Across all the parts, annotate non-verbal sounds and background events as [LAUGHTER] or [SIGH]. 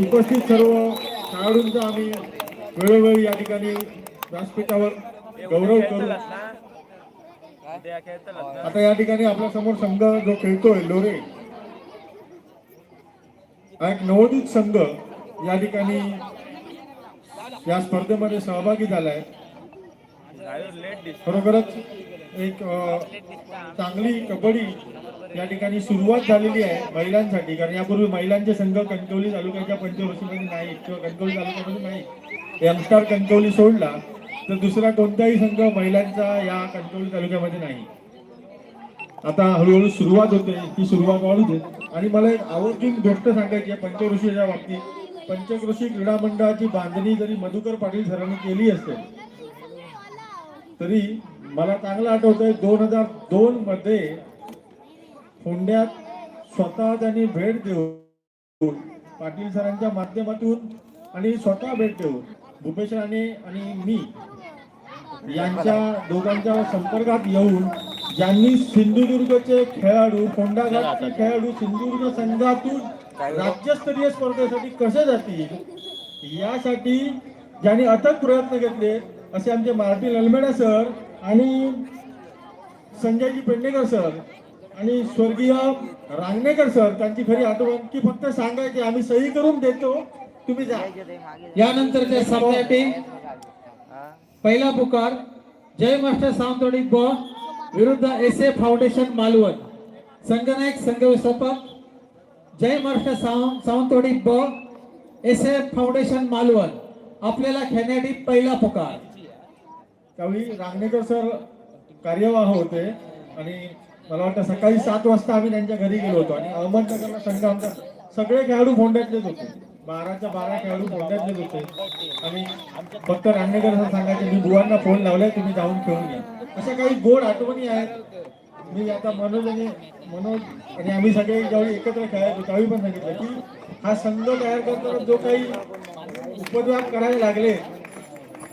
उपस्थित सर्व खेळाडूंचा आम्ही वेळोवेळी या ठिकाणी व्यासपीठावर गौरव करू. आता या ठिकाणी आपल्यासमोर संघ जो खेळतोय लोरे हा एक नवोदित संघ या ठिकाणी या स्पर्धेमध्ये सहभागी झालाय. खरोखरच एक चांगली कबड्डी या ठिकाणी सुरुवात झालेली आहे महिलांसाठी. कारण यापूर्वी महिलांचे संघ कणकवली तालुक्याच्या पंचवर्षीमध्ये नाही किंवा कणकवली तालुक्यामध्ये नाही. यंगस्टार कणकवली सोडला तर दुसरा कोणताही संघ महिलांचा या कणकवली तालुक्यामध्ये नाही. आता हळूहळू सुरुवात होते ती सुरुवात वाढू दे. आणि मला एक आवर्जून गोष्ट सांगायची आहे पंचकृषीच्या बाबतीत. पंचकृषी क्रीडा मंडळाची बांधणी जरी मधुकर पाटील सरांनी केली असेल तरी मला चांगलं आठवतंय दोन हजार दोन मध्ये फोंड्यात स्वतः त्यांनी भेट देऊन पाटील सरांच्या माध्यमातून आणि स्वतः भेट देऊन भूपेश राणे आणि मी यांच्या दोघांच्या संपर्कात येऊन ज्यांनी सिंधुदुर्गचे खेळाडू फोंडा घाटचे खेळाडू सिंधुदुर्ग संघातून राज्यस्तरीय स्पर्धेसाठी कसे जातील यासाठी ज्यांनी अथक प्रयत्न घेतले असे आमचे मार्टिन अल्मेडा सर आणि संजयजी पेडणेकर सर आणि स्वर्गीय रांगणेकर सर त्यांची खरी आठवण की फक्त सांगायचे आम्ही सही करून देतो तुम्ही जा. यानंतरच्या पहिला पुकार जय मास्टर सावंतवाडी ब विरुद्ध एस ए फाउंडेशन मालवण. संघनायक संघ व्यवस्थापक जय महाराष्ट्र साव- सावंतवाडी ब एस ए फाउंडेशन मालवण. आपल्याला खेळण्यासाठी पहिला पुकार. त्यावेळी रांगणेकर सर कार्यवाह होते आणि मला वाटतं सकाळी सात वाजता आम्ही त्यांच्या घरी गेलो होतो आणि अहमदनगरला संघ आमचा सगळे खेळाडू फोंड्यातलेच होते. बाराच्या बारा खेळाडू फोंड्यातलेच होते. आणि फक्त रांगणेकर असं सांगायचं मी बुवांना फोन लावलाय तुम्ही जाऊन खेळून घ्या. अशा काही गोड आठवणी आहेत. मी आता मनोज आणि मनोज आणि आम्ही सगळे ज्यावेळी एकत्र खेळायचो त्यावेळी पण सांगितलं की हा संघ तयार करताना जो काही उपद्व्याप करायला लागले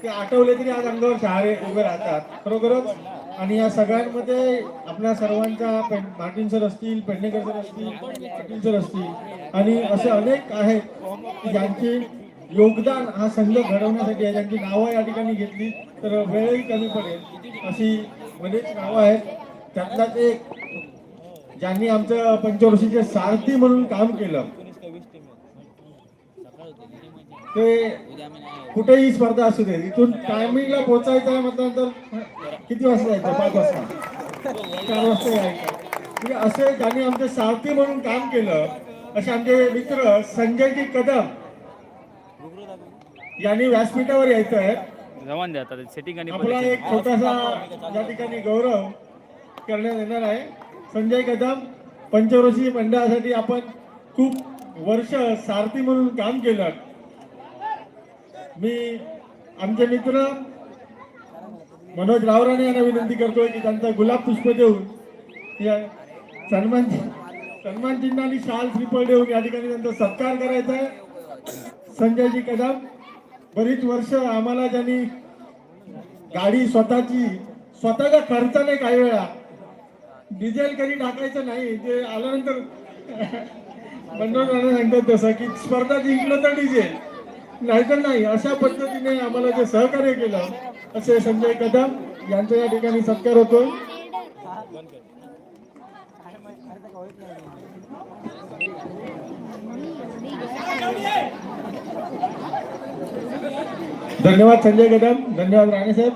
ते आठवले तरी आज अंगावर शहारे उभे राहतात. खरोखरच आणि या सगळ्यांमध्ये आपल्या सर्वांच्या पें- मार्टिन सर असतील पेडणेकर सर असतील पाटील सर असतील आणि असे अनेक आहेत की ज्यांचे योगदान हा संघ घडवण्यासाठी आहे. ज्यांची नावं या ठिकाणी घेतली तर वेळही कमी पडेल. अशी बरीच नावं आहेत. त्यातलाच एक ज्यांनी आमचं पंचवर्षीचे सारथी म्हणून काम केलं. ते कुठेही स्पर्धा असू दे इथून टायमिंगला पोहोचायचं आहे म्हटल्यानंतर किती वाजता यायचं? पाच वाजता. चार वाजता यायचं. म्हणजे असे ज्यांनी आमचे सारथी म्हणून काम केलं असे आमचे मित्र संजयजी कदम यांनी व्यासपीठावर यायचं आहे. जवान द्या आता सेटिंग आणि आपला एक छोटासा या ठिकाणी गौरव करण्यात येणार आहे. संजय कदम पंचवर्षीय मंडळासाठी आपण खूप वर्ष सारथी म्हणून काम केलं. मी आमचे मित्र मनोज रावराणे यांना विनंती करतोय की त्यांचा गुलाब पुष्प देऊन या सन्मान सन्मान चिन्ह आणि शाल श्रीफळ देऊन या ठिकाणी त्यांचा सत्कार करायचा आहे. संजयजी कदम बरीच वर्ष आम्हाला ज्यांनी गाडी स्वतःची स्वतःच्या खर्चाने काही वेळा डिझेल कधी टाकायचं नाही ते आल्यानंतर [LAUGHS] मनोज राणे सांगतात तसं की स्पर्धा जिंकलं तर डिझेल. नाही तर नाही अशा पद्धतीने आम्हाला जे सहकार्य केलं असे संजय कदम यांचा या ठिकाणी सत्कार होतो धन्यवाद संजय कदम धन्यवाद राणे साहेब.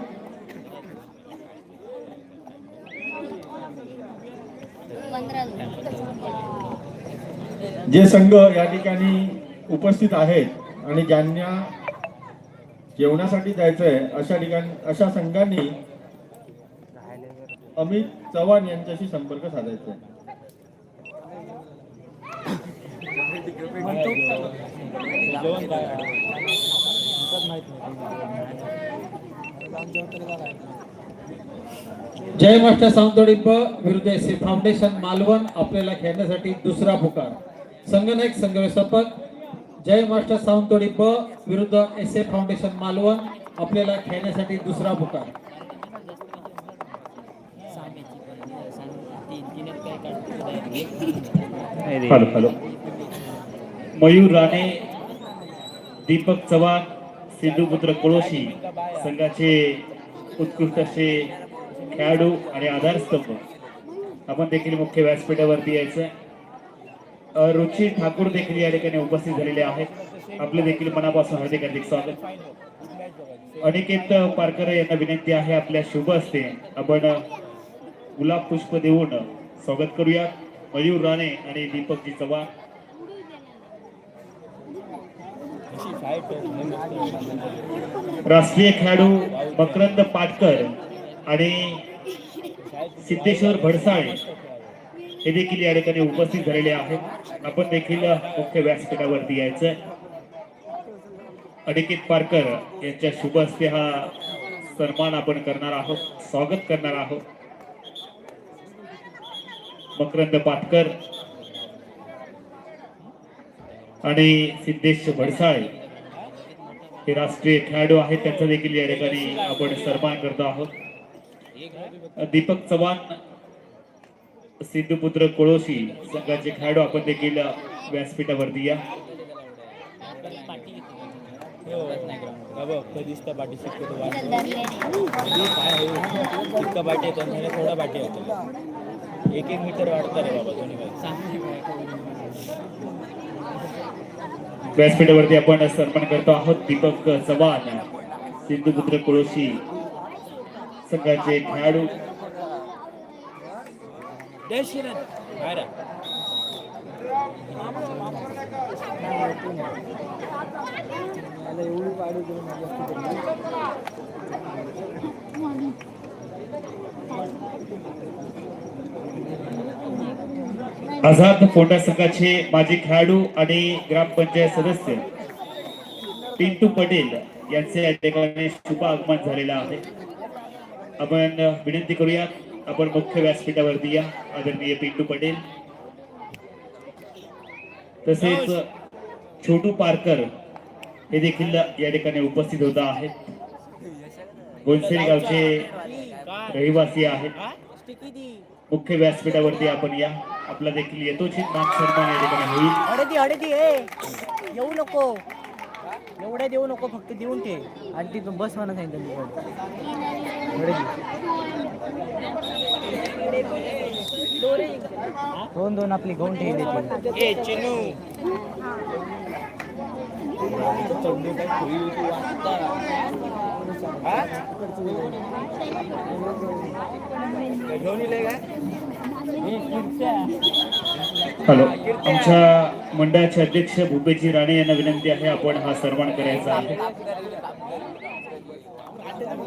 जे संघ या ठिकाणी उपस्थित आहेत आणि ज्यांना जेवणासाठी जायचंय अशा ठिकाणी अशा संघांनी अमित चव्हाण यांच्याशी संपर्क साधायचा आहे जय मास्टर सावंतवाडी ब विरुद्ध एस फाउंडेशन मालवण आपल्याला खेळण्यासाठी दुसरा पुकार. संघनायक संघ व्यवस्थापक जय मास्टर सावंतोडी ब विरुद्ध एस ए फाउंडेशन मालवण. आपल्याला खेळण्यासाठी दुसरा पुकार. Hello hello. मयूर राणे दीपक चव्हाण सिंधुपुत्र कोळोशी संघाचे उत्कृष्ट असे खेळाडू आणि आधारस्तंभ. आपण देखील मुख्य व्यासपीठावरती यायचं. रुची ठाकूर देखील या ठिकाणी उपस्थित झालेले आहेत. आपले देखील मनापासून हार्दिक हार्दिक स्वागत. अनिकेत पारकर यांना विनंती आहे आपल्या शुभ असते आपण गुलाब पुष्प देऊन स्वागत करूया. मयूर राणे आणि दीपकजी चव्हाण. राष्ट्रीय खेळाडू मकरंद पाटकर आणि सिद्धेश्वर भडसाळे हे देखील या ठिकाणी उपस्थित झालेले आहेत. आपण देखील मुख्य व्यासपीठावरती यायचं अनिकेत पारकर यांच्या शुभ हस्ते हा सन्मान आपण करणार आहोत स्वागत करणार आहोत. मकरंद पाटकर आणि सिद्धेश भडसाळे हे राष्ट्रीय खेळाडू आहेत. त्यांचा देखील या ठिकाणी आपण सन्मान करतो आहोत. दीपक चव्हाण सिद्धपुत्र कोळोशी संघाचे खेळाडू आपण देखील व्यासपीठावरती या. बाबा कधीच त्या बाटी शिकतो इतका बाटी येतो आणि ह्याला थोडा बाटी येतो एक एक मीटर वाढतं रे बाबा दोन्ही व्यासपीठावरती आपण सन्मान करतो आहोत. दीपक चव्हाण सिंधुपुत्र कोळोशी संघाचे खेळाडू. जय श्रीराम बाहेर आ. आझाद फोंडा संघाचे माजी खेळाडू आणि ग्रामपंचायत सदस्य पिंटू पटेल यांचे या ठिकाणी शुभ आगमन झालेलं आहे आपण विनंती करूया आपण मुख्य व्यासपीठावरती या. आदरणीय पिंटू पटेल. तसेच छोटू पारकर हे देखील या ठिकाणी उपस्थित होत आहेत. गोलसेरी गावचे रहिवासी आहेत. मुख्य व्यासपीठावरती आपण या. आपला देखील यथोचित मान सन्मान या ठिकाणी होईल. हळदी हळदी ए! येऊ नको. एवढ्या देऊ नको फक्त देऊन ठे आणि तिथून बस म्हणा सांगितलं दोन दोन आपली गहून ठेवले. हा? हॅलो आमच्या मंडळाचे अध्यक्ष भूपेजी राणे यांना विनंती आहे आपण हा सन्मान करायचा आहे. फाय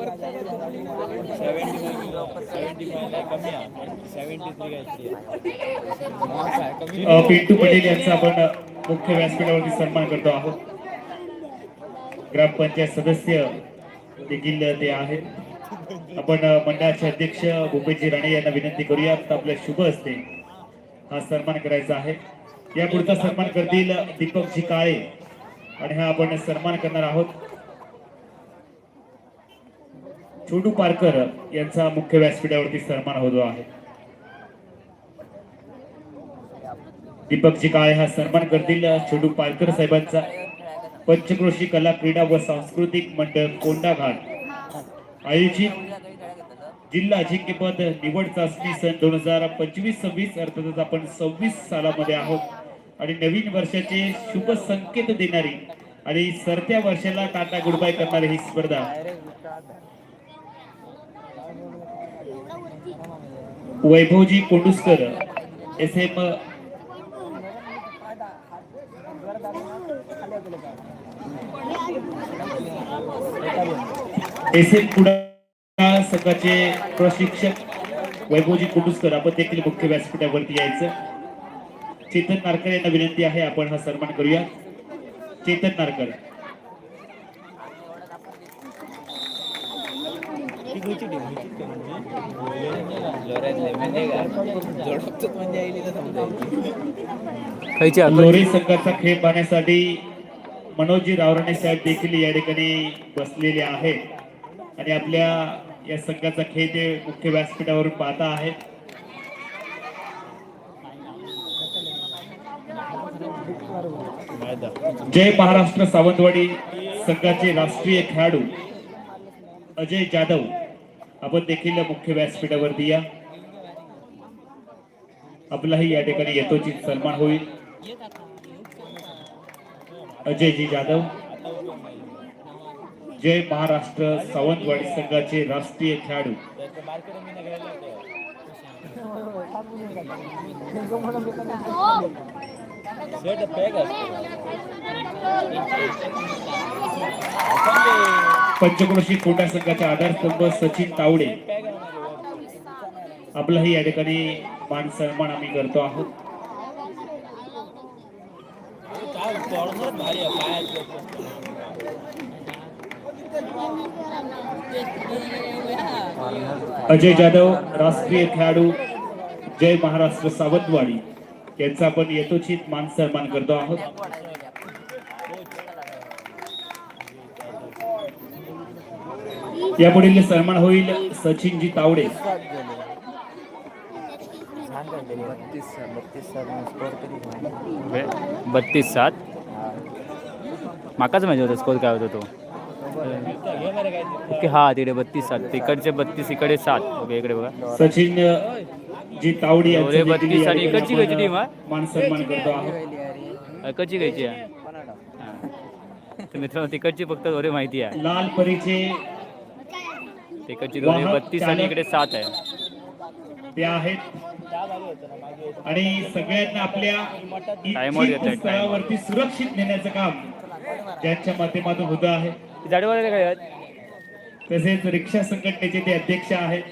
पिंटू पटेल यांचा आपण मुख्य व्यासपीठावरती सन्मान करतो आहोत. ग्रामपंचायत सदस्य देखील ते आहेत. आपण मंडळाचे अध्यक्ष भूपेशजी राणे यांना विनंती करूया आपल्या शुभ असते हा सन्मान करायचा आहे. या पुढचा सन्मान करतील दीपकजी काळे आणि हा आपण सन्मान करणार आहोत. छोटू पारकर यांचा मुख्य व्यासपीठावरती सन्मान होतो आहे. दीपकजी काळे हा सन्मान करतील छोटू पारकर साहेबांचा. पंचक्रोशी कला क्रीडा व सांस्कृतिक मंडळ कोंडाघाट. आयोजित जिल्हा अजिंक्यपद निवड चाचणी सन दोन हजार पंचवीस सव्वीस अर्थातच आपण सव्वीस सालामध्ये आहोत. आणि नवीन वर्षाचे शुभ संकेत देणारी आणि सरत्या वर्षाला टाटा गुडबाय करणारी ही स्पर्धा. Vaibhavji Konduskar S M S M Kuda संघाचे प्रशिक्षक वैभवजी कोंडुसकर. आपण देखील मुख्य व्यासपीठावरती यायचं. चेतन नारकर यांना विनंती आहे आपण हा सन्मान करूया. चेतन नारकर. घ्यायची ती घ्यायची म्हणजे म्हणजे लोरी संघाचा खेळ पाहण्यासाठी मनोजी रावराणे साहेब देखील या ठिकाणी बसलेले आहेत. आणि आपल्या या संघाचा खेळ ते मुख्य व्यासपीठावरून पाहता आहेत जय महाराष्ट्र सावंतवाडी संघाचे राष्ट्रीय खेळाडू अजय जाधव आपण देखील मुख्य व्यासपीठावरती या. आपलाही या ठिकाणी यथोचित सन्मान होईल. अजयजी जाधव जय महाराष्ट्र सावंतवाडी संघाचे राष्ट्रीय खेळाडू. हो. पंचकृषी पंचक्रोशी कोटा संघाचा आधारस्तंभ सचिन तावडे. आपलाही या ठिकाणी मान सन्मान आम्ही करतो आहोत. अजय जाधव राष्ट्रीय खेळाडू जय महाराष्ट्र सावंतवाडी. यांचा आपण यथोचित मान सन्मान करतो आहोत. यापुढील सन्मान होईल सचिनजी तावडे. बत्तीस सात. माकाच माहिती होतं स्कोर काय होता तो. ओके हा तिकडे बत्तीस सात. तिकडचे बत्तीस इकडे सात. ओके इकडे बघा. सचिन जी तावडे देखील बत्तीस ठिकाणी इकडची घ्यायची team? आपण मान सन्मान करतो आहोत. कशी घ्यायची आहे. तर मित्रांनो तिकडची फक्त दोरे माहिती आहे. लाल परीचे तिकडची वाहक बत्तीस आणि. इकडे सात आहे. ते आहेत. आणि सगळ्यांना आपल्या स्थळावरती सुरक्षित नेण्याचं काम त्यांच्या माध्यमातून होत आहे. जाडीवाले काय आहेत? तसेच रिक्षा संघटनेचे ते अध्यक्ष आहेत.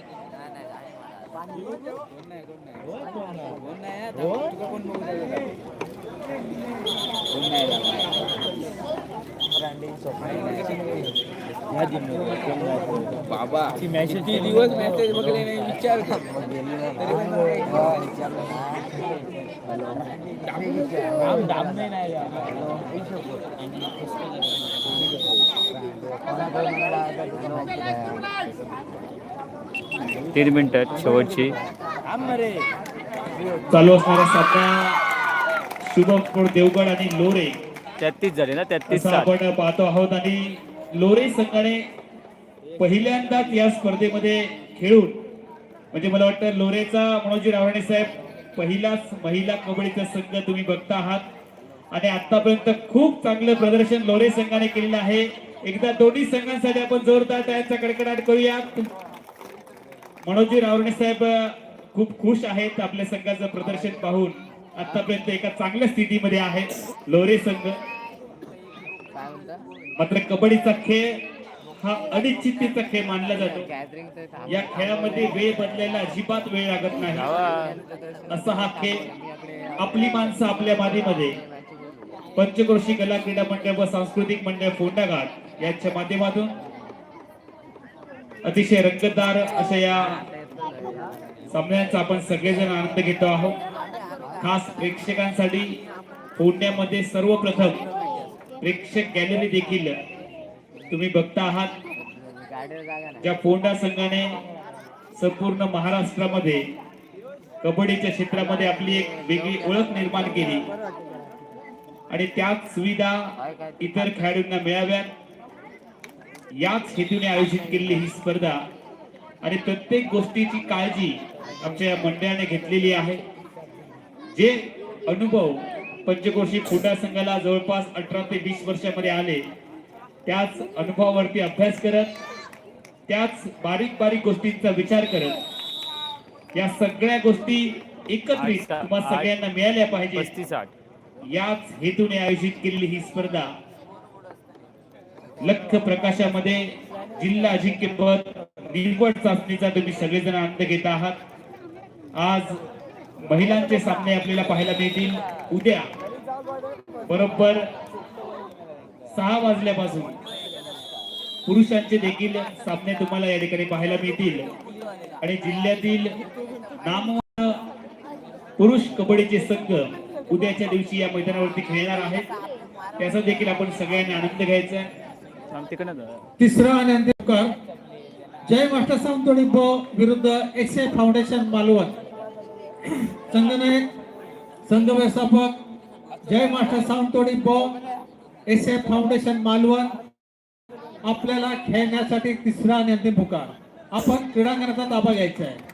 बाबा. दिवस मॅसेज बघले नाही विचार दाम नाही तीन मिनिटं शेवटची. चालू असणारा सामना शुभम देवगड आणि लोरे. तेहतीस झाले ना तेहतीस आपण पाहतो आहोत आणि लोरे संघाने पहिल्यांदाच या स्पर्धेमध्ये खेळून म्हणजे मला वाटतं लोरेचा मनोजी रावणे साहेब पहिलाच महिला कबड्डीचा संघ तुम्ही बघता आहात. आणि आतापर्यंत खूप चांगलं प्रदर्शन लोरे संघाने केलेलं आहे. एकदा दोन्ही संघांसाठी आपण जोरदार टाळ्यांचा कडकडाट करूयात मनोजी रावणे साहेब खूप खुश आहेत आपल्या संघाचं प्रदर्शन पाहून. आतापर्यंत एका चांगल्या स्थितीमध्ये आहेत लोरे संघ. मात्र कबड्डीचा खेळ हा अनिश्चिततेचा खेळ मानला जातो. या खेळामध्ये वेळ बदलायला अजिबात वेळ लागत नाही. असा हा खेळ आपली माणसं आपल्या मादीमध्ये पंचक्रोशी कला क्रीडा मंडळ व सांस्कृतिक मंडळ फोंडाघाट यांच्या माध्यमातून अतिशय रंगतदार अशा या सामन्यांचा आपण सगळेजण आनंद घेतो आहोत. खास प्रेक्षकांसाठी फोंड्यामध्ये सर्वप्रथम प्रेक्षक गॅलरी देखील तुम्ही बघता आहात. ज्या फोंडा संघाने संपूर्ण महाराष्ट्रामध्ये कबड्डीच्या क्षेत्रामध्ये आपली एक वेगळी ओळख निर्माण केली. आणि त्याच सुविधा इतर खेळाडूंना मिळाव्यात. याच हेतूने आयोजित केलेली ही स्पर्धा आणि प्रत्येक गोष्टीची काळजी आमच्या या मंडळाने घेतलेली आहे. जे अनुभव पंचकोशी फुटा संघाला जवळपास अठरा ते वीस वर्षामध्ये आले. त्याच अनुभवावरती अभ्यास करत त्याच बारीक बारीक गोष्टींचा विचार करत या सगळ्या गोष्टी एकत्रित आठ- तुम्हा आठ- सगळ्यांना मिळाल्या पाहिजे. याच हेतूने आयोजित केलेली ही स्पर्धा लख प्रकाशामध्ये जिल्हा अजिंक्यपद निवड चाचणीचा तुम्ही सगळेजण आनंद घेत आहात. आज महिलांचे सामने आपल्याला पाहायला मिळतील उद्या. बरोबर सहा वाजल्यापासून पुरुषांचे देखील सामने तुम्हाला या ठिकाणी पाहायला मिळतील. आणि जिल्ह्यातील नामवंत पुरुष कबड्डीचे संघ उद्याच्या दिवशी या मैदानावरती खेळणार आहेत. त्याचा देखील आपण सगळ्यांनी आनंद घ्यायचा. तिसरा आणि अंतिम जय मास्टर सावंतवाडी ब विरुद्ध एक्से फाउंडेशन मालवण. संघनायक संघ व्यवस्थापक जय मास्टर सावंतोडी ब एस एफ फाउंडेशन मालवण आपल्याला खेळण्यासाठी तिसरा आणि अंतिम पुकार. आपण क्रीडांगणाचा ताबा घ्यायचा आहे.